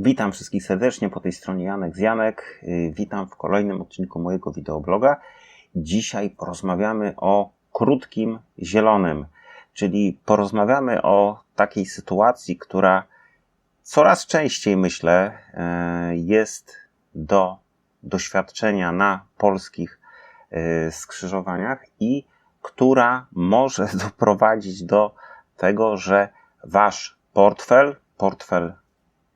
Witam wszystkich serdecznie po tej stronie Janek z Janek. Y, Witam w kolejnym odcinku mojego wideobloga. Dzisiaj porozmawiamy o krótkim zielonym, czyli porozmawiamy o takiej sytuacji, która coraz częściej myślę y, jest do doświadczenia na polskich y, skrzyżowaniach i która może doprowadzić do tego, że wasz portfel, portfel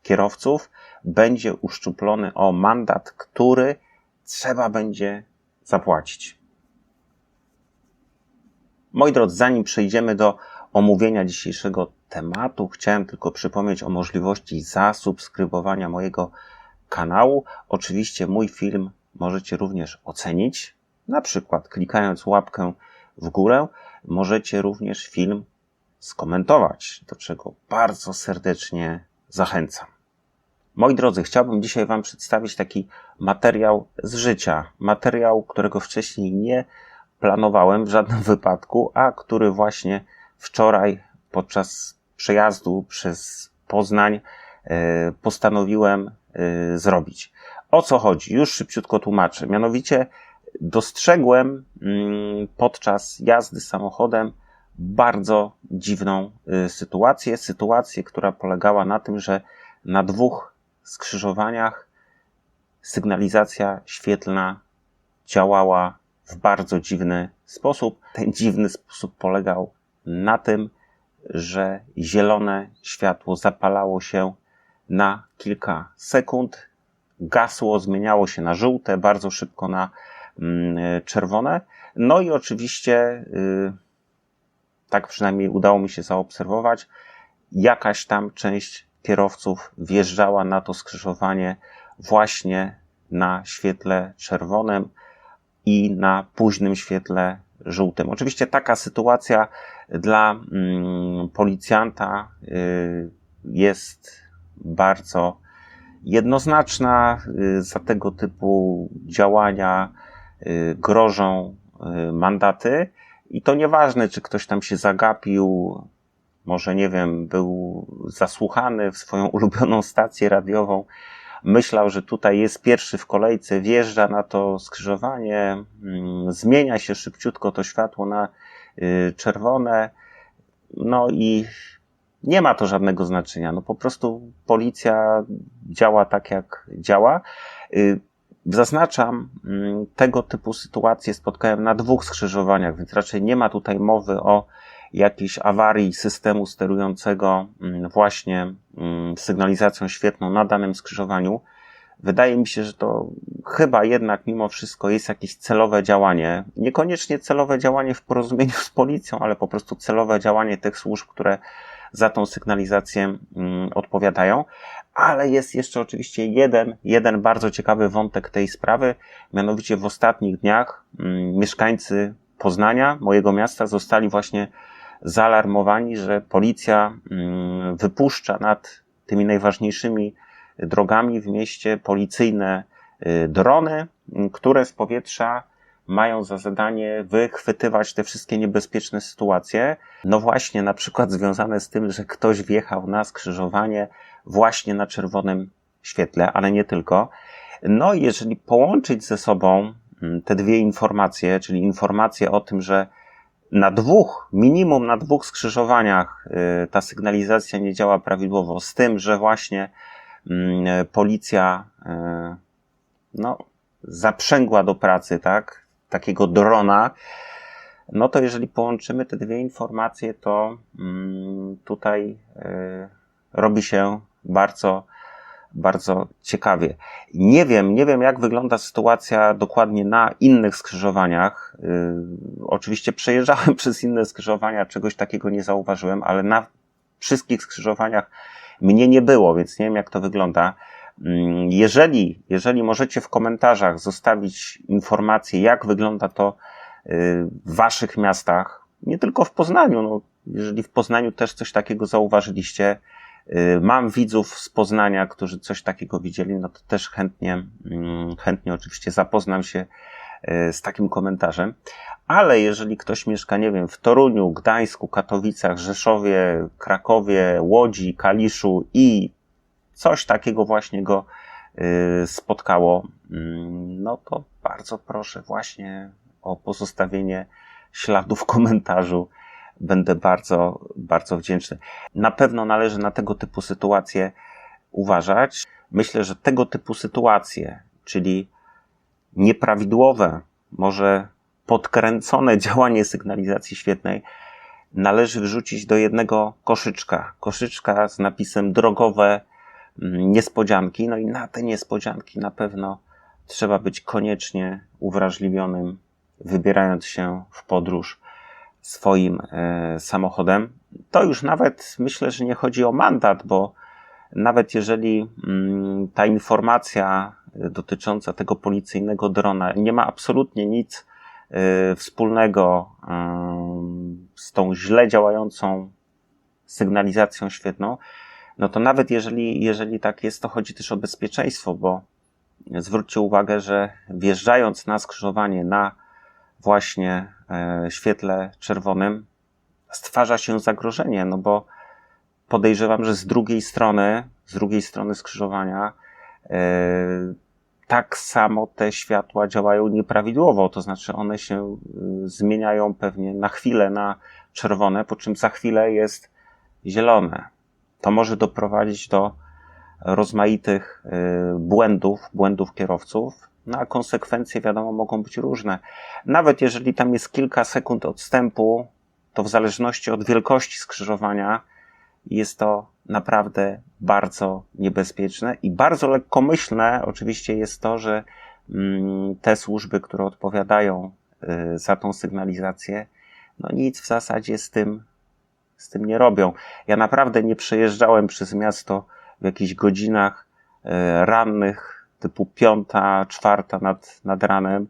kierowców będzie uszczuplony o mandat, który trzeba będzie zapłacić. Moi drodzy, zanim przejdziemy do omówienia dzisiejszego tematu, chciałem tylko przypomnieć o możliwości zasubskrybowania mojego kanału. Oczywiście mój film możecie również ocenić, na przykład klikając łapkę w górę. Możecie również film skomentować, do czego bardzo serdecznie zachęcam. Moi drodzy, chciałbym dzisiaj Wam przedstawić taki materiał z życia. Materiał, którego wcześniej nie planowałem w żadnym wypadku, a który właśnie wczoraj podczas przejazdu przez Poznań e, postanowiłem e, zrobić. O co chodzi? Już szybciutko tłumaczę. Mianowicie dostrzegłem mm, podczas jazdy samochodem bardzo dziwną e, sytuację. Sytuację, która polegała na tym, że na dwóch skrzyżowaniach sygnalizacja świetlna działała w bardzo dziwny sposób. Ten dziwny sposób polegał na tym, że zielone światło zapalało się na kilka sekund, gasło, zmieniało się na żółte, bardzo szybko na mm, czerwone. No i oczywiście, y, tak przynajmniej udało mi się zaobserwować, jakaś tam część kierowców wjeżdżała na to skrzyżowanie właśnie na świetle czerwonym i na późnym świetle żółtym. Oczywiście taka sytuacja dla mm, policjanta y, jest bardzo jednoznaczna. Y, za tego typu działania y, grożą mandaty. I to nieważne, czy ktoś tam się zagapił, może nie wiem, był zasłuchany w swoją ulubioną stację radiową, myślał, że tutaj jest pierwszy w kolejce, wjeżdża na to skrzyżowanie, mm, zmienia się szybciutko to światło na y, czerwone, no i nie ma to żadnego znaczenia. No po prostu policja działa tak, jak działa. Y, zaznaczam, mm, tego typu sytuacje spotkałem na dwóch skrzyżowaniach, więc raczej nie ma tutaj mowy o jakiejś awarii systemu sterującego mm, właśnie mm, sygnalizacją świetną na danym skrzyżowaniu. Wydaje mi się, że to chyba jednak mimo wszystko jest jakieś celowe działanie. Niekoniecznie celowe działanie w porozumieniu z policją, ale po prostu celowe działanie tych służb, które za tą sygnalizację mm, odpowiadają. Ale jest jeszcze oczywiście jeden, jeden bardzo ciekawy wątek tej sprawy. Mianowicie w ostatnich dniach mieszkańcy Poznania, mojego miasta, zostali właśnie zaalarmowani, że policja mm, wypuszcza nad tymi najważniejszymi drogami w mieście policyjne y, drony, mm, które z powietrza mają za zadanie wychwytywać te wszystkie niebezpieczne sytuacje. No właśnie, na przykład związane z tym, że ktoś wjechał na skrzyżowanie właśnie na czerwonym świetle, ale nie tylko. No i jeżeli połączyć ze sobą mm, te dwie informacje, czyli informacje o tym, że na dwóch, minimum na dwóch skrzyżowaniach y, ta sygnalizacja nie działa prawidłowo, z tym, że właśnie mm, policja y, no, zaprzęgła do pracy, tak, takiego drona, no to jeżeli połączymy te dwie informacje, to mm, tutaj y, robi się bardzo bardzo ciekawie. Nie wiem, nie wiem jak wygląda sytuacja dokładnie na innych skrzyżowaniach. Yy, oczywiście przejeżdżałem przez inne skrzyżowania, czegoś takiego nie zauważyłem, ale na wszystkich skrzyżowaniach mnie nie było, więc nie wiem jak to wygląda. Yy, jeżeli, jeżeli możecie w komentarzach zostawić informacje, jak wygląda to yy, w waszych miastach, nie tylko w Poznaniu, no, jeżeli w Poznaniu też coś takiego zauważyliście, Y, mam widzów z Poznania, którzy coś takiego widzieli, no to też chętnie, mm, chętnie oczywiście zapoznam się y, z takim komentarzem. Ale jeżeli ktoś mieszka, nie wiem, w Toruniu, Gdańsku, Katowicach, Rzeszowie, Krakowie, Łodzi, Kaliszu i coś takiego właśnie go y, spotkało, mm, no to bardzo proszę właśnie o pozostawienie śladu w komentarzu. Będę bardzo, bardzo wdzięczny. Na pewno należy na tego typu sytuacje uważać. Myślę, że tego typu sytuacje, czyli nieprawidłowe, może podkręcone działanie sygnalizacji świetnej, należy wrzucić do jednego koszyczka. Koszyczka z napisem drogowe mm, niespodzianki. No i na te niespodzianki na pewno trzeba być koniecznie uwrażliwionym, wybierając się w podróż swoim e, samochodem. To już nawet myślę, że nie chodzi o mandat, bo nawet jeżeli mm, ta informacja dotycząca tego policyjnego drona nie ma absolutnie nic e, wspólnego e, z tą źle działającą sygnalizacją świetną, no to nawet jeżeli, jeżeli tak jest, to chodzi też o bezpieczeństwo, bo zwróćcie uwagę, że wjeżdżając na skrzyżowanie na właśnie e, świetle czerwonym, stwarza się zagrożenie, no bo podejrzewam, że z drugiej strony, z drugiej strony skrzyżowania, e, tak samo te światła działają nieprawidłowo, to znaczy one się y, zmieniają pewnie na chwilę na czerwone, po czym za chwilę jest zielone. To może doprowadzić do rozmaitych błędów, błędów kierowców, no a konsekwencje, wiadomo, mogą być różne. Nawet jeżeli tam jest kilka sekund odstępu, to w zależności od wielkości skrzyżowania jest to naprawdę bardzo niebezpieczne i bardzo lekkomyślne oczywiście jest to, że mm, te służby, które odpowiadają y, za tą sygnalizację, no nic w zasadzie z tym, z tym nie robią. Ja naprawdę nie przejeżdżałem przez miasto w jakichś godzinach y, rannych, typu piąta, czwarta nad, nad ranem,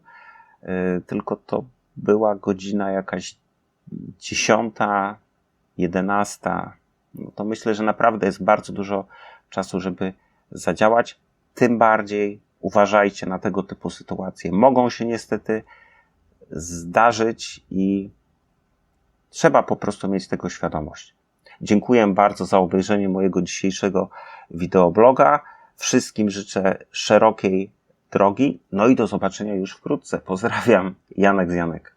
y, tylko to była godzina jakaś dziesiąta, jedenasta, no to myślę, że naprawdę jest bardzo dużo czasu, żeby zadziałać. Tym bardziej uważajcie na tego typu sytuacje. Mogą się niestety zdarzyć i trzeba po prostu mieć tego świadomość. Dziękuję bardzo za obejrzenie mojego dzisiejszego wideobloga. Wszystkim życzę szerokiej drogi, no i do zobaczenia już wkrótce. Pozdrawiam, Janek z Janek.